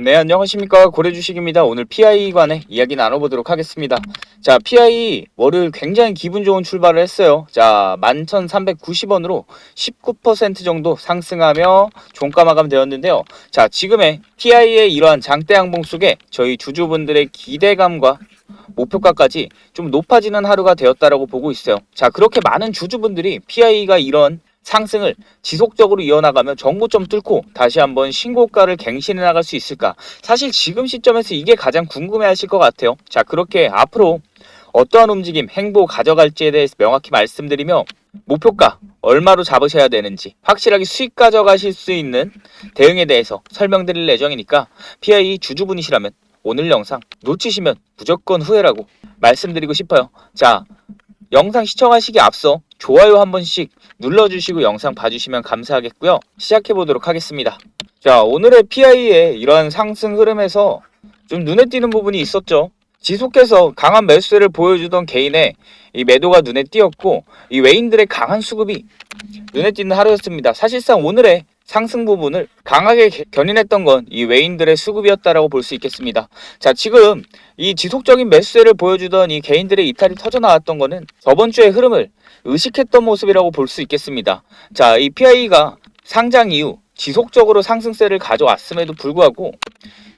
네, 안녕하십니까. 고래주식입니다. 오늘 PI 관의 이야기 나눠보도록 하겠습니다. 자, PI 월요일 굉장히 기분 좋은 출발을 했어요. 자, 11,390원으로 19% 정도 상승하며 종가 마감되었는데요. 자, 지금의 PI의 이러한 장대 양봉 속에 저희 주주분들의 기대감과 목표가까지 좀 높아지는 하루가 되었다라고 보고 있어요. 자, 그렇게 많은 주주분들이 PI가 이런 상승을 지속적으로 이어나가며 정고점 뚫고 다시 한번 신고가를 갱신해 나갈 수 있을까? 사실 지금 시점에서 이게 가장 궁금해 하실 것 같아요. 자, 그렇게 앞으로 어떠한 움직임, 행보 가져갈지에 대해서 명확히 말씀드리며 목표가 얼마로 잡으셔야 되는지 확실하게 수익 가져가실 수 있는 대응에 대해서 설명드릴 예정이니까 PI 주주분이시라면 오늘 영상 놓치시면 무조건 후회라고 말씀드리고 싶어요. 자, 영상 시청하시기 앞서 좋아요 한 번씩 눌러주시고 영상 봐주시면 감사하겠고요. 시작해 보도록 하겠습니다. 자, 오늘의 PI의 이러한 상승 흐름에서 좀 눈에 띄는 부분이 있었죠. 지속해서 강한 매수세를 보여주던 개인의 이 매도가 눈에 띄었고 이 외인들의 강한 수급이 눈에 띄는 하루였습니다. 사실상 오늘의 상승 부분을 강하게 개- 견인했던 건 이 외인들의 수급이었다라고 볼 수 있겠습니다. 자, 지금 이 지속적인 매수세를 보여주던 이 개인들의 이탈이 터져 나왔던 거는 저번 주의 흐름을 의식했던 모습이라고 볼 수 있겠습니다. 자, 이 PI가 상장 이후 지속적으로 상승세를 가져왔음에도 불구하고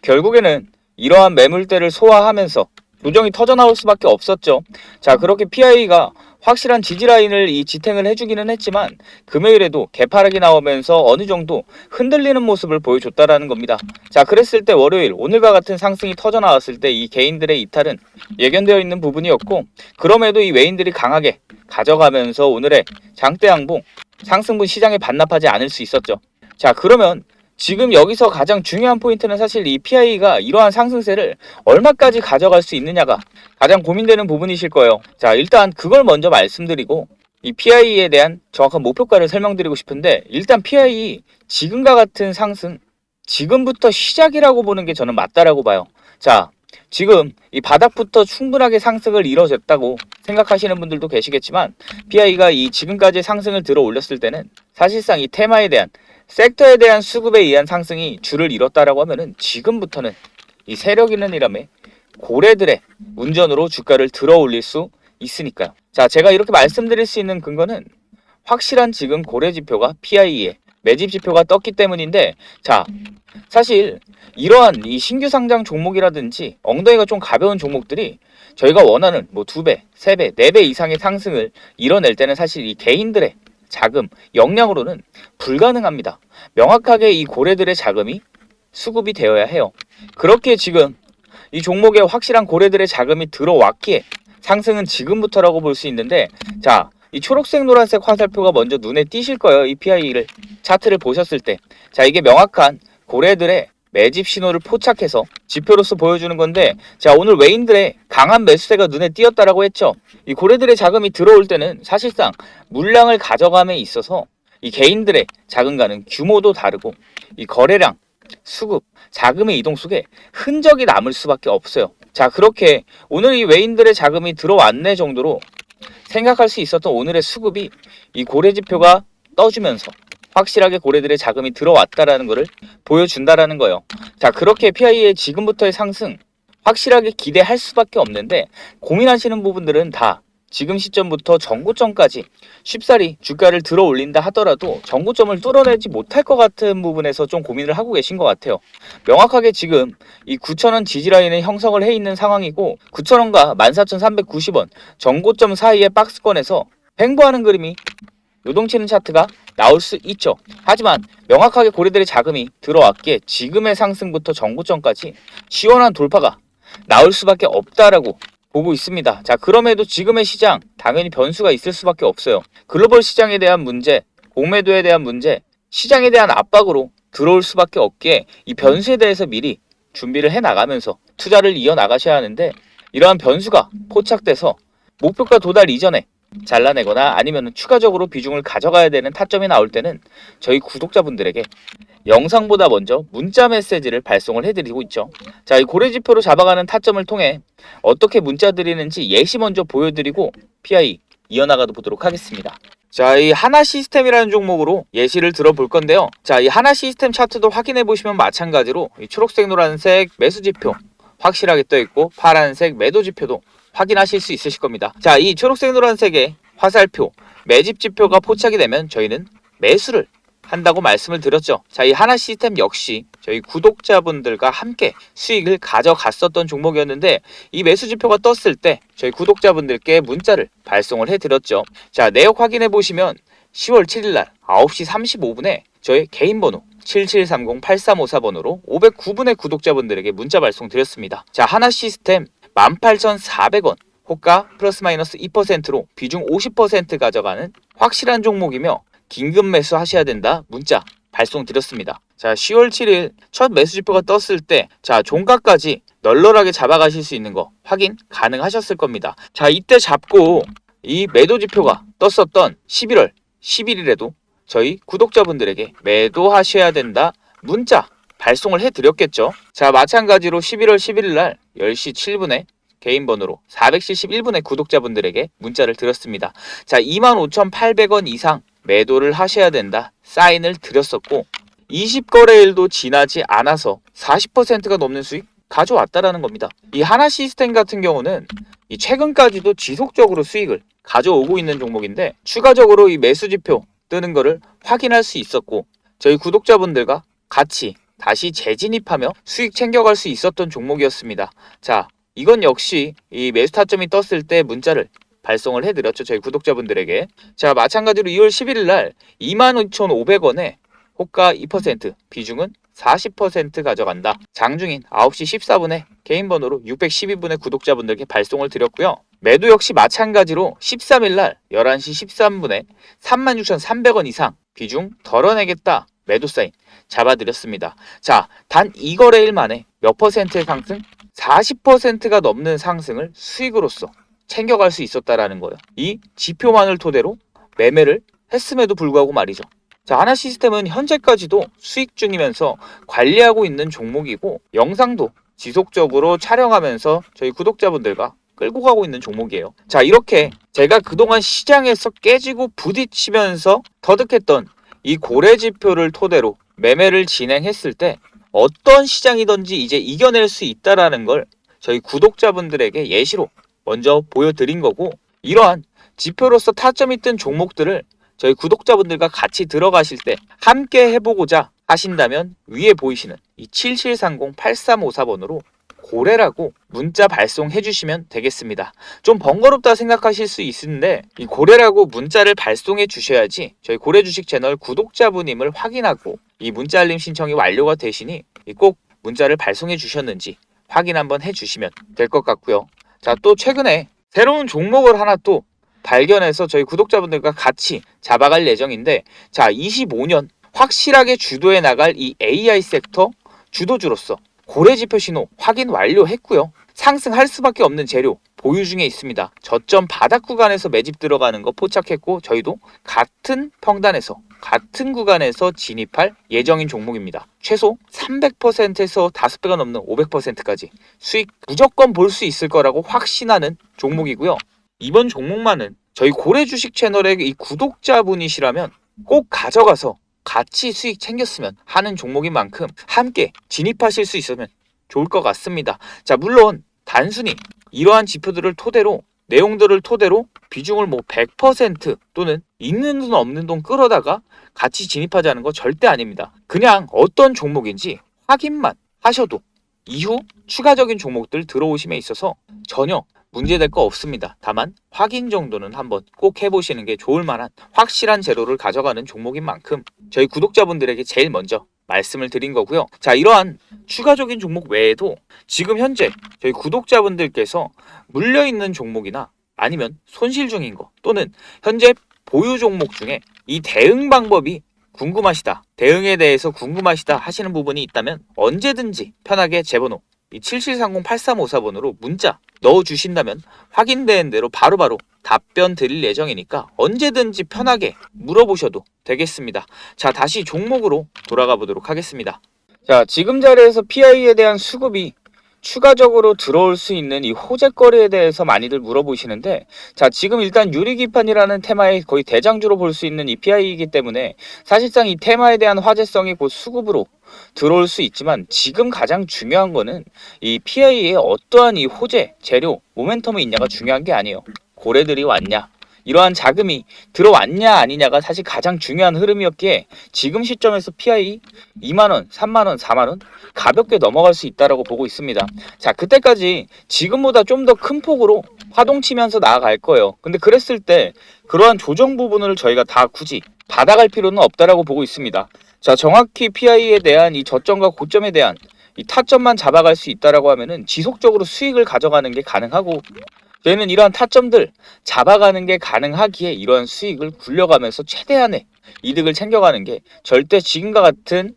결국에는 이러한 매물대를 소화하면서 조정이 터져 나올 수밖에 없었죠. 자, 그렇게 PI가 확실한 지지 라인을 이 지탱을 해주기는 했지만 금요일에도 개파락이 나오면서 어느 정도 흔들리는 모습을 보여줬다라는 겁니다. 자, 그랬을 때 월요일 오늘과 같은 상승이 터져 나왔을 때 이 개인들의 이탈은 예견되어 있는 부분이었고 그럼에도 이 외인들이 강하게 가져가면서 오늘의 장대 양봉 상승분 시장에 반납하지 않을 수 있었죠. 자, 그러면 지금 여기서 가장 중요한 포인트는 사실 이 PI가 이러한 상승세를 얼마까지 가져갈 수 있느냐가 가장 고민되는 부분이실 거예요. 자, 일단 그걸 먼저 말씀드리고 이 PI에 대한 정확한 목표가를 설명드리고 싶은데 일단 PI 지금과 같은 상승 지금부터 시작이라고 보는 게 저는 맞다라고 봐요. 자, 지금 이 바닥부터 충분하게 상승을 이뤄졌다고 생각하시는 분들도 계시겠지만 PI가 이 지금까지 상승을 들어 올렸을 때는 사실상 이 테마에 대한 섹터에 대한 수급에 의한 상승이 줄을 이뤘다라고 하면은 지금부터는 이 세력 있는 이람의 고래들의 운전으로 주가를 들어 올릴 수 있으니까요. 자, 제가 이렇게 말씀드릴 수 있는 근거는 확실한 지금 고래 지표가 PI의 매집 지표가 떴기 때문인데 자, 사실 이러한 이 신규 상장 종목이라든지 엉덩이가 좀 가벼운 종목들이 저희가 원하는 뭐 두 배, 세 배, 네 배 이상의 상승을 이뤄낼 때는 사실 이 개인들의 자금, 역량으로는 불가능합니다. 명확하게 이 고래들의 자금이 수급이 되어야 해요. 그렇게 지금 이 종목에 확실한 고래들의 자금이 들어왔기에 상승은 지금부터라고 볼 수 있는데 자, 이 초록색 노란색 화살표가 먼저 눈에 띄실 거예요. 이 PI를 차트를 보셨을 때. 자, 이게 명확한 고래들의 매집 신호를 포착해서 지표로서 보여주는 건데 자 오늘 외인들의 강한 매수세가 눈에 띄었다라고 했죠 이 고래들의 자금이 들어올 때는 사실상 물량을 가져감에 있어서 이 개인들의 자금과는 규모도 다르고 이 거래량 수급 자금의 이동 속에 흔적이 남을 수밖에 없어요 자 그렇게 오늘 이 외인들의 자금이 들어왔네 정도로 생각할 수 있었던 오늘의 수급이 이 고래 지표가 떠주면서 확실하게 고래들의 자금이 들어왔다라는 것을 보여준다라는 거예요. 자, 그렇게 PI의 지금부터의 상승 확실하게 기대할 수밖에 없는데 고민하시는 부분들은 다 지금 시점부터 전고점까지 쉽사리 주가를 들어 올린다 하더라도 전고점을 뚫어내지 못할 것 같은 부분에서 좀 고민을 하고 계신 것 같아요. 명확하게 지금 이 9,000원 지지라인을 형성을 해 있는 상황이고 9,000원과 14,390원 전고점 사이의 박스권에서 횡보하는 그림이 요동치는 차트가 나올 수 있죠. 하지만 명확하게 고래들의 자금이 들어왔기에 지금의 상승부터 전고점까지 시원한 돌파가 나올 수밖에 없다라고 보고 있습니다. 자, 그럼에도 지금의 시장 당연히 변수가 있을 수밖에 없어요. 글로벌 시장에 대한 문제, 공매도에 대한 문제, 시장에 대한 압박으로 들어올 수밖에 없기에 이 변수에 대해서 미리 준비를 해 나가면서 투자를 이어 나가셔야 하는데 이러한 변수가 포착돼서 목표가 도달 이전에 잘라내거나 아니면 추가적으로 비중을 가져가야 되는 타점이 나올 때는 저희 구독자분들에게 영상보다 먼저 문자 메시지를 발송을 해드리고 있죠. 자, 이 고래지표로 잡아가는 타점을 통해 어떻게 문자 드리는지 예시 먼저 보여드리고 PI 이어나가도 보도록 하겠습니다. 자, 이 하나 시스템이라는 종목으로 예시를 들어볼 건데요. 자, 이 하나 시스템 차트도 확인해 보시면 마찬가지로 이 초록색, 노란색 매수 지표 확실하게 떠 있고 파란색 매도 지표도 확인하실 수 있으실 겁니다. 자, 이 초록색, 노란색의 화살표 매집 지표가 포착이 되면 저희는 매수를 한다고 말씀을 드렸죠. 자, 이 하나 시스템 역시 저희 구독자분들과 함께 수익을 가져갔었던 종목이었는데 이 매수 지표가 떴을 때 저희 구독자분들께 문자를 발송을 해드렸죠. 자, 내역 확인해 보시면 10월 7일 날 9시 35분에 저희 개인 번호 7730-8354번으로 509분의 구독자분들에게 문자 발송 드렸습니다. 자, 하나 시스템 18,400원 호가 플러스 마이너스 2%로 비중 50% 가져가는 확실한 종목이며 긴급 매수 하셔야 된다 문자 발송 드렸습니다. 자, 10월 7일 첫 매수 지표가 떴을 때 자, 종가까지 널널하게 잡아가실 수 있는 거 확인 가능하셨을 겁니다. 자, 이때 잡고 이 매도 지표가 떴었던 11월 11일에도 저희 구독자분들에게 매도하셔야 된다 문자 발송을 해드렸겠죠. 자, 마찬가지로 11월 11일 날 10시 7분에 개인 번호로 471분의 구독자분들에게 문자를 드렸습니다. 자, 25,800원 이상 매도를 하셔야 된다 사인을 드렸었고 20거래일도 지나지 않아서 40%가 넘는 수익 가져왔다라는 겁니다. 이 하나 시스템 같은 경우는 이 최근까지도 지속적으로 수익을 가져오고 있는 종목인데 추가적으로 이 매수 지표 뜨는 거를 확인할 수 있었고 저희 구독자분들과 같이 다시 재진입하며 수익 챙겨갈 수 있었던 종목이었습니다. 자, 이건 역시 이 매수 타점이 떴을 때 문자를 발송을 해드렸죠. 저희 구독자분들에게. 자, 마찬가지로 2월 11일 날 22,500원에 호가 2%, 비중은 40% 가져간다. 장중인 9시 14분에 개인 번호로 612분의 구독자분들께 발송을 드렸고요. 매도 역시 마찬가지로 13일 날 11시 13분에 36,300원 이상 비중 덜어내겠다. 매도 사인 잡아드렸습니다. 자, 단 2거래일 만에 몇 퍼센트의 상승? 40%가 넘는 상승을 수익으로서 챙겨갈 수 있었다라는 거예요. 이 지표만을 토대로 매매를 했음에도 불구하고 말이죠. 자, 하나 시스템은 현재까지도 수익 중이면서 관리하고 있는 종목이고 영상도 지속적으로 촬영하면서 저희 구독자분들과 끌고 가고 있는 종목이에요. 자, 이렇게 제가 그동안 시장에서 깨지고 부딪히면서 터득했던 이 고래 지표를 토대로 매매를 진행했을 때 어떤 시장이든지 이제 이겨낼 수 있다라는 걸 저희 구독자분들에게 예시로 먼저 보여드린 거고 이러한 지표로서 타점이 뜬 종목들을 저희 구독자분들과 같이 들어가실 때 함께 해보고자 하신다면 위에 보이시는 이 7730-8354번으로 고래라고 문자 발송해 주시면 되겠습니다. 좀 번거롭다 생각하실 수 있는데 이 고래라고 문자를 발송해 주셔야지 저희 고래 주식 채널 구독자분임을 확인하고 이 문자 알림 신청이 완료가 되시니 꼭 문자를 발송해 주셨는지 확인 한번 해 주시면 될 것 같고요. 자, 또 최근에 새로운 종목을 하나 또 발견해서 저희 구독자분들과 같이 잡아갈 예정인데 자, 25년 확실하게 주도해 나갈 이 AI 섹터 주도주로서 고래 지표 신호 확인 완료했고요. 상승할 수밖에 없는 재료 보유 중에 있습니다. 저점 바닥 구간에서 매집 들어가는 거 포착했고 저희도 같은 평단에서 같은 구간에서 진입할 예정인 종목입니다. 최소 300%에서 5배가 넘는 500%까지 수익 무조건 볼 수 있을 거라고 확신하는 종목이고요. 이번 종목만은 저희 고래 주식 채널의 이 구독자분이시라면 꼭 가져가서 같이 수익 챙겼으면 하는 종목인 만큼 함께 진입하실 수 있으면 좋을 것 같습니다. 자, 물론 단순히 이러한 지표들을 토대로 내용들을 토대로 비중을 뭐 100% 또는 있는 돈 없는 돈 끌어다가 같이 진입하자는 거 절대 아닙니다. 그냥 어떤 종목인지 확인만 하셔도 이후 추가적인 종목들 들어오심에 있어서 전혀 문제될 거 없습니다. 다만 확인 정도는 한번 꼭 해보시는 게 좋을 만한 확실한 재료를 가져가는 종목인 만큼 저희 구독자분들에게 제일 먼저 말씀을 드린 거고요. 자, 이러한 추가적인 종목 외에도 지금 현재 저희 구독자분들께서 물려 있는 종목이나 아니면 손실 중인 거 또는 현재 보유 종목 중에 이 대응 방법이 궁금하시다. 대응에 대해서 궁금하시다 하시는 부분이 있다면 언제든지 편하게 제 번호 이 7730-8354번으로 문자 넣어 주신다면 확인된 대로 바로바로 답변 드릴 예정이니까 언제든지 편하게 물어보셔도 되겠습니다. 자, 다시 종목으로 돌아가 보도록 하겠습니다. 자, 지금 자리에서 PI에 대한 수급이 추가적으로 들어올 수 있는 이 호재거리에 대해서 많이들 물어보시는데 자 지금 일단 유리기판이라는 테마의 거의 대장주로 볼 수 있는 이 PI이기 때문에 사실상 이 테마에 대한 화제성이 곧 수급으로 들어올 수 있지만 지금 가장 중요한 거는 이 PI의 어떠한 이 호재, 재료, 모멘텀이 있냐가 중요한 게 아니에요. 고래들이 왔냐 이러한 자금이 들어왔냐 아니냐가 사실 가장 중요한 흐름이었기에 지금 시점에서 PI 2만원, 3만원, 4만원 가볍게 넘어갈 수 있다라고 보고 있습니다. 자, 그때까지 지금보다 좀 더 큰 폭으로 파동 치면서 나아갈 거예요. 근데 그랬을 때 그러한 조정 부분을 저희가 다 굳이 받아갈 필요는 없다라고 보고 있습니다. 자, 정확히 PI에 대한 이 저점과 고점에 대한 이 타점만 잡아갈 수 있다라고 하면은 지속적으로 수익을 가져가는 게 가능하고 저희는 이러한 타점들 잡아가는 게 가능하기에 이러한 수익을 굴려가면서 최대한의 이득을 챙겨가는 게 절대 지금과 같은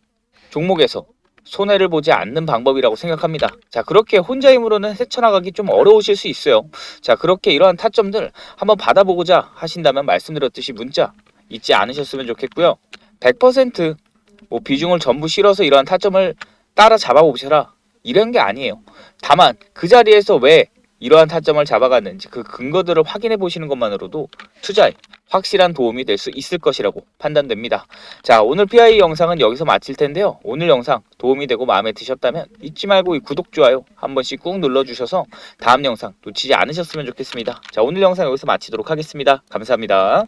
종목에서 손해를 보지 않는 방법이라고 생각합니다. 자, 그렇게 혼자 힘으로는 헤쳐나가기 좀 어려우실 수 있어요. 자, 그렇게 이러한 타점들 한번 받아보고자 하신다면 말씀드렸듯이 문자 잊지 않으셨으면 좋겠고요. 100%뭐 비중을 전부 실어서 이러한 타점을 따라 잡아보셔라. 이런 게 아니에요. 다만 그 자리에서 왜 이러한 타점을 잡아갔는지 그 근거들을 확인해 보시는 것만으로도 투자에 확실한 도움이 될 수 있을 것이라고 판단됩니다. 자, 오늘 PI 영상은 여기서 마칠 텐데요. 오늘 영상 도움이 되고 마음에 드셨다면 잊지 말고 이 구독, 좋아요 한 번씩 꾹 눌러주셔서 다음 영상 놓치지 않으셨으면 좋겠습니다. 자, 오늘 영상 여기서 마치도록 하겠습니다. 감사합니다.